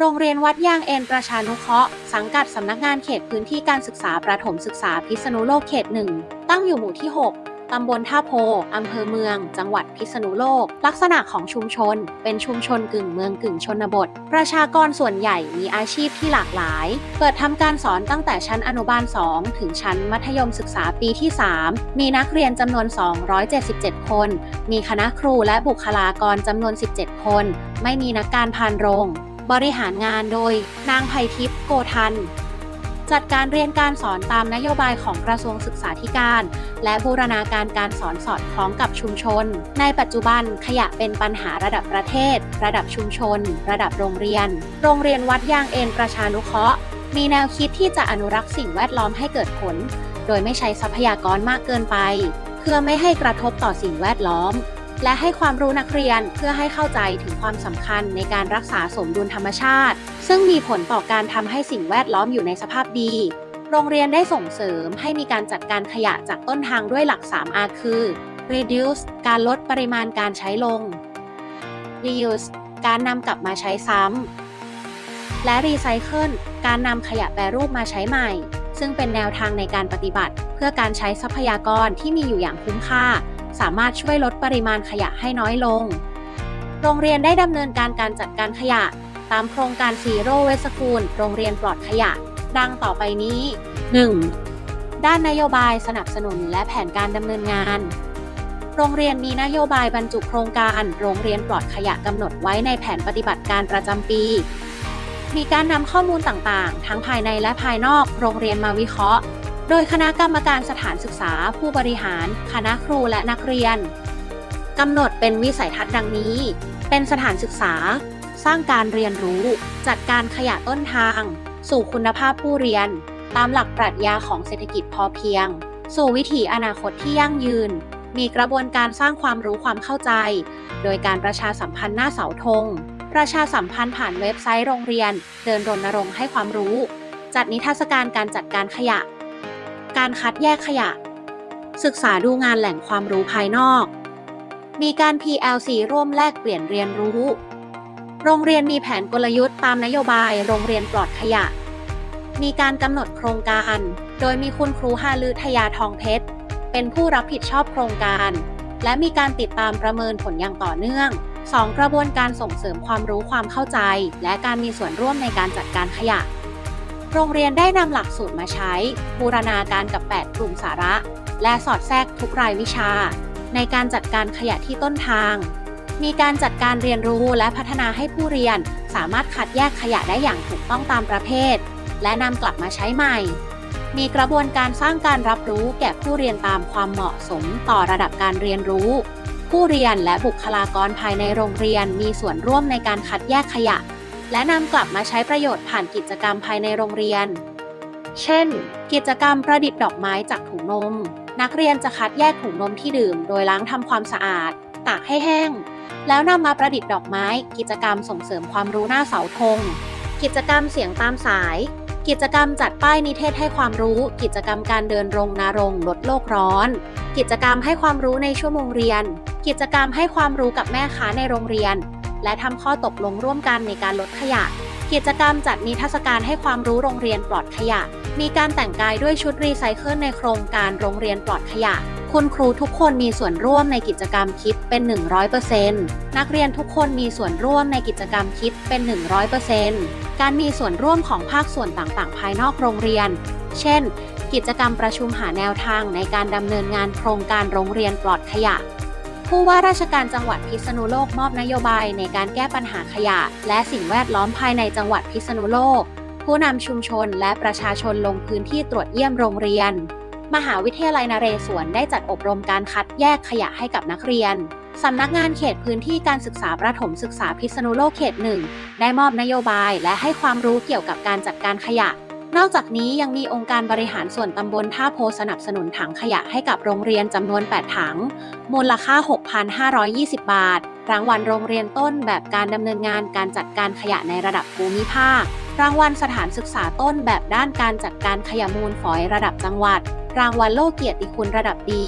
โรงเรียนวัดยางเอ็นประชานุเคราะห์สังกัดสำนักงานเขตพื้นที่การศึกษาประถมศึกษาพิษณุโลกเขตหนึ่งตั้งอยู่หมู่ที่ 6ตำบลท่าโพ อำเภอเมือง จังหวัดพิษณุโลก ลักษณะของชุมชน เป็นชุมชนกึ่งเมืองกึ่งชนบท ประชากรส่วนใหญ่มีอาชีพที่หลากหลาย เปิดทำการสอนตั้งแต่ชั้นอนุบาล 2 ถึงชั้นมัธยมศึกษาปีที่ 3 มีนักเรียนจำนวน 277 คน มีคณะครูและบุคลากรจำนวน 17 คน ไม่มีนักการพานโรง บริหารงานโดยนางไพทิพย์โกทัน จัดการเรียนการสอนตามนโยบายของกระทรวงศึกษาธิการ และบูรณาการการสอนสอดคล้องกับชุมชน ในปัจจุบันขยะเป็นปัญหาระดับประเทศ ระดับชุมชน ระดับโรงเรียน โรงเรียนวัดยางเอ็นประชานุเคราะห์มีแนวคิดที่จะอนุรักษ์สิ่งแวดล้อมให้เกิดผล โดยไม่ใช้ทรัพยากรมากเกินไป เพื่อไม่ให้กระทบต่อสิ่งแวดล้อม และให้ความรู้นักเรียนเพื่อให้เข้าใจถึงความสำคัญในการรักษาสมดุลธรรมชาติ ซึ่งมีผลต่อการทำให้สิ่งแวดล้อมอยู่ในสภาพดี โรงเรียนได้ส่งเสริมให้มีการจัดการขยะจากต้นทางด้วยหลัก 3R คือ reduce การลดปริมาณการใช้ลง reuse การนำกลับมาใช้ซ้ำ และ recycle การนำขยะแปรรูปมาใช้ใหม่ ซึ่งเป็นแนวทางในการปฏิบัติ เพื่อการใช้ทรัพยากรที่มีอยู่อย่างคุ้มค่า สามารถช่วยลดปริมาณขยะให้น้อยลง โรงเรียนได้ดำเนินการการจัดการขยะ ตามโครงการ Zero Waste School โรงเรียนปลอดขยะ ดังต่อไปนี้ 1. ด้านนโยบายสนับสนุนและแผนการดำเนินงาน โรงเรียนมีนโยบายบรรจุโครงการ โรงเรียนปลอดขยะกำหนดไว้ในแผนปฏิบัติการประจำปี มีการนำข้อมูลต่างๆ ทั้งภายในและภายนอก โรงเรียนมาวิเคราะห์ โดยคณะกรรมการสถานศึกษา ผู้บริหาร คณะครูและนักเรียนกำหนดเป็นวิสัยทัศน์ดังนี้ เป็นสถานศึกษา สร้างการเรียนรู้ จัดการขยะต้นทาง สู่คุณภาพผู้เรียน ตามหลักปรัชญาของเศรษฐกิจพอเพียง สู่วิถีอนาคตที่ยั่งยืน มีกระบวนการสร้างความรู้ความเข้าใจ โดยการประชาสัมพันธ์หน้าเสาธง ประชาสัมพันธ์ผ่านเว็บไซต์โรงเรียน เดินรณรงค์ให้ความรู้ จัดนิทรรศการการจัดการขยะ การคัดแยกขยะ ศึกษาดูงานแหล่งความรู้ภายนอก มีการ PLC ร่วมแลกเปลี่ยนเรียนรู้ โรงเรียนมีแผนกลยุทธ์ตามนโยบายโรงเรียนปลอดขยะ มีการกำหนดโครงการ โดยมีคุณครูฮาลือทยาทองเพชร เป็นผู้รับผิดชอบโครงการ และมีการติดตามประเมินผลอย่างต่อเนื่อง 2. กระบวนการส่งเสริมความรู้ความเข้าใจ และการมีส่วนร่วมในการจัดการขยะ โรงเรียนได้นำหลักสูตรมาใช้ บูรณาการกับ 8 กลุ่มสาระ และสอดแทรกทุกรายวิชา ในการจัดการขยะที่ต้นทาง มีการจัดการเรียนรู้และพัฒนาให้ผู้เรียน สามารถคัดแยกขยะได้อย่างถูกต้องตามประเภท และนำกลับมาใช้ใหม่ มีกระบวนการสร้างการรับรู้แก่ผู้เรียนตามความเหมาะสมต่อระดับการเรียนรู้ ผู้เรียนและบุคลากรภายในโรงเรียนมีส่วนร่วมในการคัดแยกขยะ และนำกลับมาใช้ประโยชน์ผ่านกิจกรรมภายในโรงเรียน เช่น กิจกรรมประดิษฐ์ดอกไม้จากถุงนม นักเรียนจะคัดแยกถุงนมที่ดื่ม โดยล้างทำความสะอาด ตากให้แห้ง แล้วนำมาประดิษฐ์ดอกไม้ กิจกรรมส่งเสริมความรู้หน้าเสาธง กิจกรรมเสียงตามสาย กิจกรรมจัดป้ายนิเทศให้ความรู้ กิจกรรมการเดินรงนารงลดโลกร้อน กิจกรรมให้ความรู้ในชั่วโมงเรียน กิจกรรมให้ความรู้กับแม่ค้าในโรงเรียน และทำข้อตกลงร่วมกันในการลดขยะ กิจกรรมจัดนิทรรศการให้ความรู้โรงเรียนปลอดขยะ มีการแต่งกายด้วยชุดรีไซเคิลในโครงการโรงเรียนปลอดขยะ คุณครูทุกคนมีส่วนร่วมในกิจกรรมคิดเป็น 100%นักเรียนทุกคนมีส่วนร่วมในกิจกรรมคิดเป็น 100%การมีส่วนร่วมของภาคส่วนต่างๆ ภายนอกโรงเรียน เช่น กิจกรรมประชุมหาแนวทางในการดำเนินงานโครงการโรงเรียนปลอดขยะ ผู้ว่าราชการจังหวัดพิษณุโลกมอบนโยบายในการแก้ปัญหาขยะ และสิ่งแวดล้อมภายในจังหวัดพิษณุโลก ผู้นำชุมชนและประชาชนลงพื้นที่ตรวจเยี่ยมโรงเรียน มหาวิทยาลัยนเรศวรได้จัดอบรมการคัดแยกขยะให้กับนักเรียนสำนักงานเขตพื้นที่การศึกษาประถมศึกษาพิษณุโลกเขตหนึ่งได้มอบนโยบายและให้ความรู้เกี่ยวกับการจัดการขยะ นอกจากนี้ยังมีองค์การบริหารส่วนตำบลท่าโพสนับสนุนถังขยะให้กับโรงเรียนจำนวน 8 ถัง มูลค่า 6,520 บาท รางวัลโรงเรียนต้นแบบการดำเนินงานการจัดการขยะในระดับภูมิภาค รางวัลสถานศึกษาต้นแบบด้านการจัดการขยะมูลฝอยระดับจังหวัด รางวัลโลกเกียรติคุณระดับดี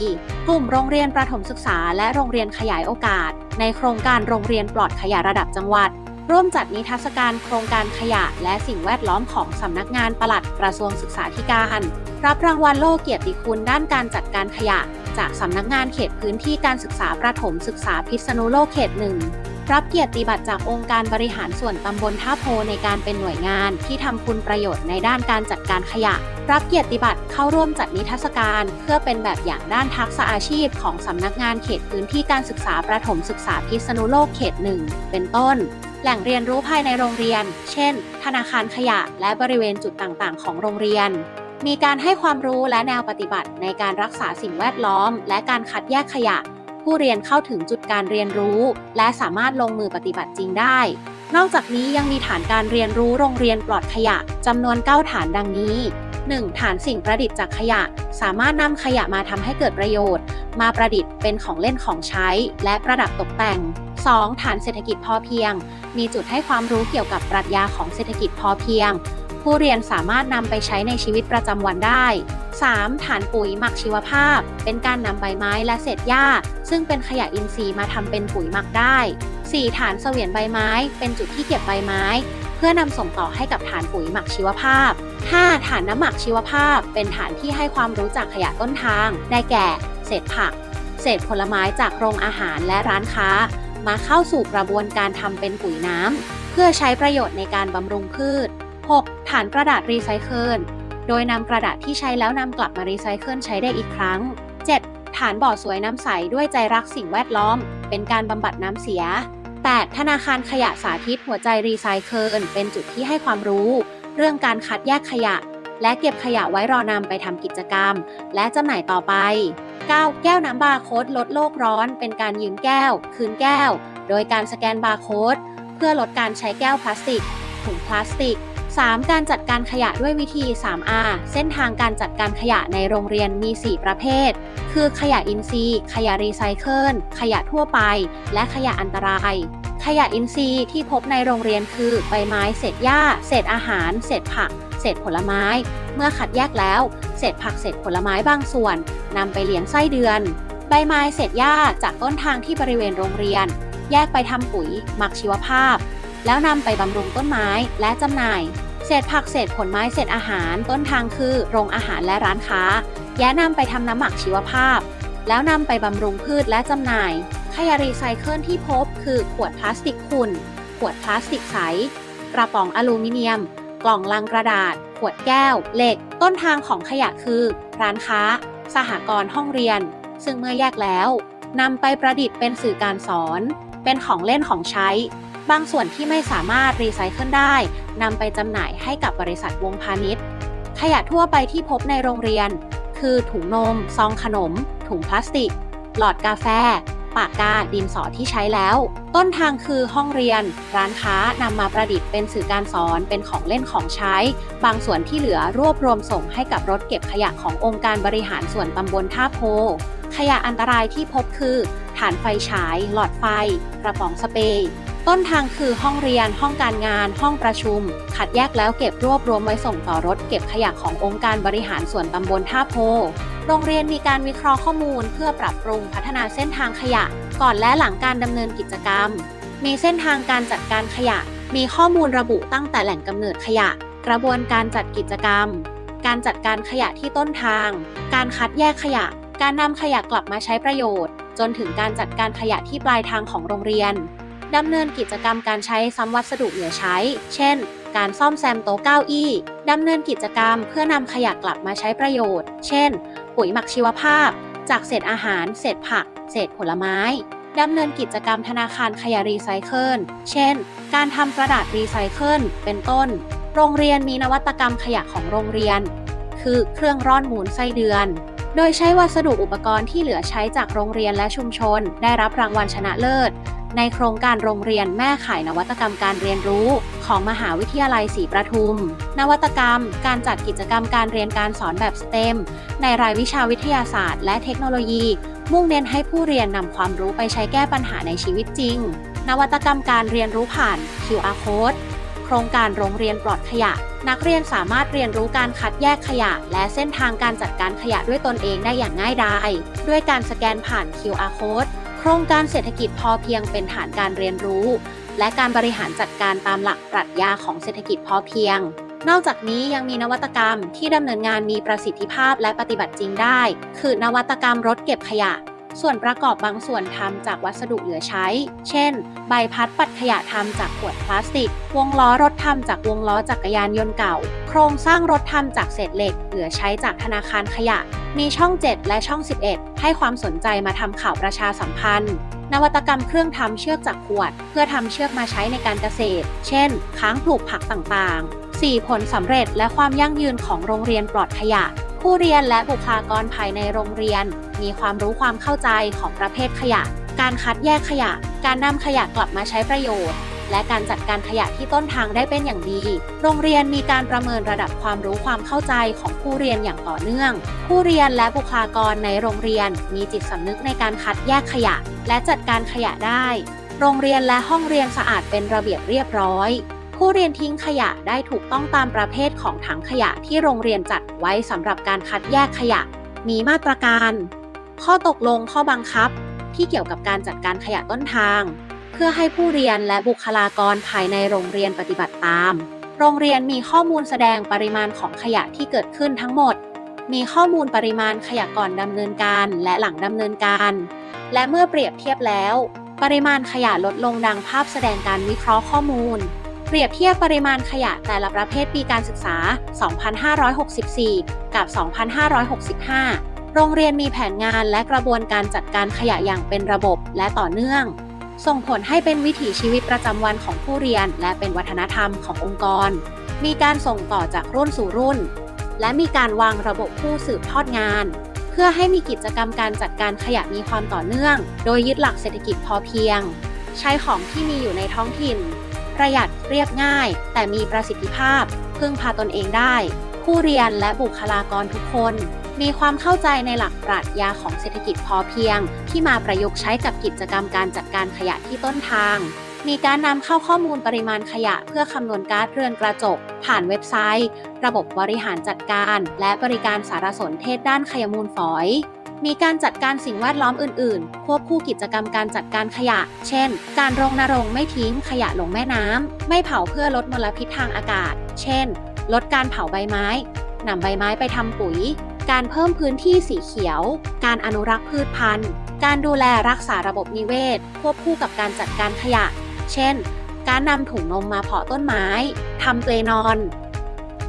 กลุ่มโรงเรียนประถมศึกษา และโรงเรียนขยายโอกาส ในโครงการโรงเรียนปลอดขยะระดับจังหวัด ร่วมจัดนิทรรศการโครงการขยะและสิ่งแวดล้อมของสำนักงานปลัดกระทรวงศึกษาธิการ รับรางวัลโล่เกียรติคุณด้านการจัดการขยะ จากสำนักงานเขตพื้นที่การศึกษาประถมศึกษาพิษณุโลกเขตหนึ่ง รับเกียรติบัตรจากองค์การบริหารส่วนตำบลท่าโพในการเป็นหน่วยงานที่ทำคุณประโยชน์ในด้านการจัดการขยะ รับเกียรติบัตรเข้าร่วมจัดนิทรรศการ เพื่อเป็นแบบอย่างด้านทักษะอาชีพของสำนักงานเขตพื้นที่การศึกษาประถมศึกษาพิษณุโลกเขตหนึ่งเป็นต้น แหล่งเรียนรู้ภายในโรงเรียน เช่น ธนาคารขยะ และบริเวณจุดต่างๆ ของโรงเรียนมีการให้ความรู้และแนวปฏิบัติในการรักษาสิ่งแวดล้อม และการคัดแยกขยะ ผู้เรียนเข้าถึงจุดการเรียนรู้ และสามารถลงมือปฏิบัติจริงได้ นอกจากนี้ยังมีฐานการเรียนรู้โรงเรียนปลอดขยะจำนวน 9 ฐานดังนี้ 1. ฐานสิ่งประดิษฐ์จากขยะ สามารถนำขยะมาทำให้เกิดประโยชน์ มาประดิษฐ์เป็นของเล่นของใช้ และประดับตกแต่ง 2. ฐานเศรษฐกิจพอเพียง มีจุดให้ความรู้เกี่ยวกับปรัชญาของเศรษฐกิจพอเพียง ผู้เรียนสามารถนำไปใช้ในชีวิตประจำวันได้ 3. ฐานปุ๋ยหมักชีวภาพ เป็นการนำใบไม้และเศษหญ้า ซึ่งเป็นขยะอินทรีย์มาทำเป็นปุ๋ยหมักได้ 4. ฐานเสวียนใบไม้ เป็นจุดที่เก็บใบไม้ เพื่อนำส่งต่อให้กับฐานปุ๋ยหมักชีวภาพ 5. ฐานน้ำหมักชีวภาพ เป็นฐานที่ให้ความรู้จากขยะต้นทาง ได้แก่ เศษผัก เศษผลไม้จากโรงอาหารและร้านค้า มาเข้าสู่กระบวนการทำเป็นปุ๋ยน้ำเพื่อใช้ประโยชน์ในการบำรุงพืช 6. ฐานกระดาษรีไซเคิล โดยนำกระดาษที่ใช้แล้วนำกลับมารีไซเคิลใช้ได้อีกครั้ง 7. ฐานบ่อสวยน้ำใสด้วยใจรักสิ่งแวดล้อม เป็นการบำบัดน้ำเสีย 8. ธนาคารขยะสาธิตหัวใจรีไซเคิลเป็นจุดที่ให้ความรู้ เรื่องการคัดแยกขยะ และเก็บขยะไว้รอนำไปทำกิจกรรม และจำหน่ายต่อไป 9. แก้วน้ำบาร์โค้ดลดโลกร้อน เป็นการยืมแก้ว คืนแก้ว โดยการสแกนบาร์โค้ดเพื่อลดการใช้แก้วพลาสติก ถุงพลาสติก 3. การจัดการขยะด้วยวิธี 3R เส้นทางการจัดการขยะในโรงเรียนมี 4 ประเภท คือขยะอินทรีย์ ขยะรีไซเคิล ขยะทั่วไป และขยะอันตราย ขยะอินทรีย์ที่พบในโรงเรียนคือใบไม้เศษหญ้า เศษอาหาร เศษผัก เศษผลไม้ เมื่อคัดแยกแล้ว เศษผักเศษผลไม้บางส่วนนำไปเลี้ยงไส้เดือน ใบไม้เศษหญ้าจากต้นทางที่บริเวณโรงเรียน แยกไปทำปุ๋ยหมักชีวภาพแล้วนำไปบำรุงต้นไม้และจำหน่าย เศษผักเศษผลไม้เศษอาหาร ต้นทางคือโรงอาหารและร้านค้า แย้นำไปทำน้ำหมักชีวภาพ แล้วนำไปบำรุงพืชและจำหน่าย ขยะรีไซเคิลที่พบคือขวดพลาสติกขุ่น ขวดพลาสติกใส กระป๋องอลูมิเนียม กล่องลังกระดาษ ขวดแก้ว เหล็ก ต้นทางของขยะคือ ร้านค้า สหกรณ์ห้องเรียน ซึ่งเมื่อแยกแล้วนำไปประดิษฐ์เป็นสื่อการสอน เป็นของเล่นของใช้ บางส่วนที่ไม่สามารถรีไซเคิลได้นำไปจำหน่ายให้กับบริษัทวงพาณิชย์ ขยะทั่วไปที่พบในโรงเรียน คือถุงนม ซองขนม ถุงพลาสติก หลอดกาแฟ ปากกา ดินสอที่ใช้แล้ว ต้นทางคือห้องเรียน ร้านค้านำมาประดิษฐ์เป็นสื่อการสอนเป็นของเล่นของใช้ บางส่วนที่เหลือรวบรวมส่งให้กับรถเก็บขยะขององค์การบริหารส่วนตำบลท่าโพขยะอันตรายที่พบคือ ฐานไฟฉาย หลอดไฟ กระป๋องสเปรย์ ต้นทางคือห้องเรียน ห้องการงาน ห้องประชุมคัดแยกแล้วเก็บรวบรวมไว้ส่งต่อรถเก็บขยะขององค์การบริหารส่วนตำบลท่าโพ โรงเรียนมีการวิเคราะห์ข้อมูล เพื่อปรับปรุงพัฒนาเส้นทางขยะ ก่อนและหลังการดำเนินกิจกรรม มีเส้นทางการจัดการขยะ มีข้อมูลระบุตั้งแต่แหล่งกำเนิดขยะ กระบวนการจัดกิจกรรม การจัดการขยะที่ต้นทาง การคัดแยกขยะ การนำขยะกลับมาใช้ประโยชน์ จนถึงการจัดการขยะที่ปลายทางของโรงเรียน ดำเนินกิจกรรมการใช้ซ้ำวัสดุเหลือใช้ เช่น การซ่อมแซมโต๊ะเก้าอี้ ดำเนินกิจกรรมเพื่อนำขยะกลับมาใช้ประโยชน์ เช่น ปุ๋ยหมักชีวภาพ จากเศษอาหาร เศษผัก เศษผลไม้ ดำเนินกิจกรรมธนาคารขยะรีไซเคิล เช่น การทำกระดาษรีไซเคิล เป็นต้น โรงเรียนมีนวัตกรรมขยะของโรงเรียน คือเครื่องร่อนหมุนไส้เดือนโดยใช้วัสดุอุปกรณ์ที่เหลือใช้จากโรงเรียนและชุมชน ได้รับรางวัลชนะเลิศ ในโครงการโรงเรียนแม่ข่ายนวัตกรรมการเรียนรู้ ของมหาวิทยาลัยศรีประทุม นวัตกรรม การจัดกิจกรรมการเรียนการสอนแบบสเต็มในรายวิชาวิทยาศาสตร์ และเทคโนโลยี มุ่งเน้นให้ผู้เรียนนำความรู้ไปใช้แก้ปัญหาในชีวิตจริง นวัตกรรมการเรียนรู้ผ่าน QR code โครงการโรงเรียนปลอดขยะ นักเรียนสามารถเรียนรู้การคัดแยกขยะ และเส้นทางการจัดการขยะด้วยตนเองได้อย่างง่ายดายด้วยการสแกนผ่าน QR code โครงการเศรษฐกิจพอเพียงเป็นฐานการเรียนรู้ และการบริหารจัดการตามหลักปรัชญาของเศรษฐกิจพอเพียง นอกจากนี้ยังมีนวัตกรรมที่ดำเนินงานมีประสิทธิภาพและปฏิบัติจริงได้ คือนวัตกรรมรถเก็บขยะ ส่วนประกอบบางส่วนทำจากวัสดุเหลือใช้ เช่น ใบพัดปัดขยะทำจากขวดพลาสติก วงล้อรถทำจากวงล้อจักรยานยนต์เก่า โครงสร้างรถทำจากเศษเหล็ก เหลือใช้จากธนาคารขยะ มีช่อง 7 และช่อง 11 ให้ความสนใจมาทำข่าวประชาสัมพันธ์ นวัตกรรมเครื่องทำเชือกจากขวด เพื่อทำเชือกมาใช้ในการเกษตร เช่น ค้างปลูกผักต่างๆ 4 ผลสำเร็จและความยั่งยืนของโรงเรียนปลอดขยะ ผู้เรียนและบุคลากรภายในโรงเรียน มีความรู้ความเข้าใจของประเภทขยะ การคัดแยกขยะ การนำขยะกลับมาใช้ประโยชน์ และการจัดการขยะที่ต้นทางได้เป็นอย่างดี โรงเรียนมีการประเมินระดับความรู้ความเข้าใจของผู้เรียนอย่างต่อเนื่อง ผู้เรียนและบุคลากรในโรงเรียน มีจิตสำนึกในการคัดแยกขยะ และจัดการขยะได้ โรงเรียนและห้องเรียนสะอาดเป็นระเบียบเรียบร้อย ผู้เรียนทิ้งขยะได้ถูกต้องตามประเภทของถังขยะที่โรงเรียนจัดไว้สำหรับการคัดแยกขยะ มีมาตรการ ข้อตกลงข้อบังคับ ที่เกี่ยวกับการจัดการขยะต้นทาง เพื่อให้ผู้เรียนและบุคลากรภายในโรงเรียนปฏิบัติตาม โรงเรียนมีข้อมูลแสดงปริมาณของขยะที่เกิดขึ้นทั้งหมด มีข้อมูลปริมาณขยะก่อนดำเนินการและหลังดำเนินการ และเมื่อเปรียบเทียบแล้ว ปริมาณขยะลดลงดังภาพแสดงการวิเคราะห์ข้อมูล เปรียบเทียบปริมาณขยะแต่ละประเภทปีการศึกษา 2564 กับ 2565 โรงเรียนมีแผนงานและกระบวนการจัดการขยะอย่างเป็นระบบและต่อเนื่อง ส่งผลให้เป็นวิถีชีวิตประจำวันของผู้เรียน และเป็นวัฒนธรรมขององค์กร มีการส่งต่อจากรุ่นสู่รุ่น และมีการวางระบบผู้สืบทอดงาน เพื่อให้มีกิจกรรมการจัดการขยะมีความต่อเนื่อง โดยยึดหลักเศรษฐกิจพอเพียง ใช้ของที่มีอยู่ในท้องถิ่น ประหยัดเรียบง่าย แต่มีประสิทธิภาพ พึ่งพาตนเองได้ ผู้เรียนและบุคลากรทุกคน มีความเข้าใจในหลักปรัชญาของเศรษฐกิจพอเพียง ที่มาประยุกต์ใช้กับกิจกรรมการจัดการขยะที่ต้นทาง มีการนำเข้าข้อมูลปริมาณขยะเพื่อคำนวณกาซเรือนกระจก ผ่านเว็บไซต์ ระบบบริหารจัดการ และบริการสารสนเทศด้านขยมูลฝอย การจัดการสิ่งแวดล้อมอื่น ๆ ควบคู่กิจกรรมการจัดการขยะ เช่น การรณรงค์ไม่ทิ้งขยะลงแม่น้ำ ไม่เผาเพื่อลดมลพิษทางอากาศ เช่น ลดการเผาใบไม้นำใบไม้ไปทำปุ๋ย การเพิ่มพื้นที่สีเขียว การอนุรักษ์พืชพันธุ์ การดูแลรักษาระบบนิเวศ ควบคู่กับการจัดการขยะ เช่น การนำถุงนมมาเพาะต้นไม้ทำเปลนอน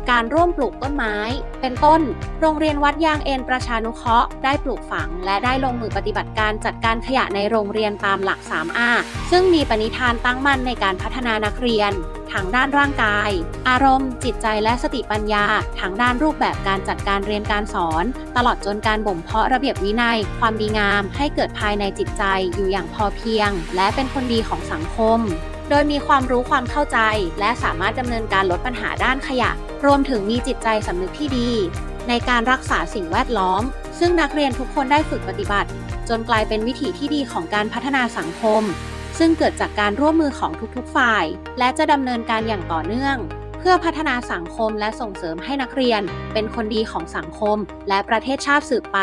การร่วมปลูกต้นไม้ เป็นต้น โรงเรียนวัดยางเอ็นประชานุเคราะห์ได้ปลูกฝัง และได้ลงมือปฏิบัติการจัดการขยะในโรงเรียนตามหลัก 3R ซึ่งมีปณิธานตั้งมั่นในการพัฒนานักเรียนทางด้านร่างกาย อารมณ์ จิตใจและสติปัญญาทางด้านรูปแบบการจัดการเรียนการสอน ตลอดจนการบ่มเพาะระเบียบวินัย ความดีงาม ให้เกิดภายในจิตใจอยู่อย่างพอเพียง และเป็นคนดีของสังคม โดยมีความรู้ความเข้าใจ และสามารถดำเนินการลดปัญหาด้านขยะ รวมถึงมีจิตใจสำนึกที่ดี ในการรักษาสิ่งแวดล้อม ซึ่งนักเรียนทุกคนได้ฝึกปฏิบัติ จนกลายเป็นวิถีที่ดีของการพัฒนาสังคม ซึ่งเกิดจากการร่วมมือของทุกๆ ฝ่าย และจะดำเนินการอย่างต่อเนื่อง เพื่อพัฒนาสังคมและส่งเสริมให้นักเรียน เป็นคนดีของสังคม และประเทศชาติสืบไป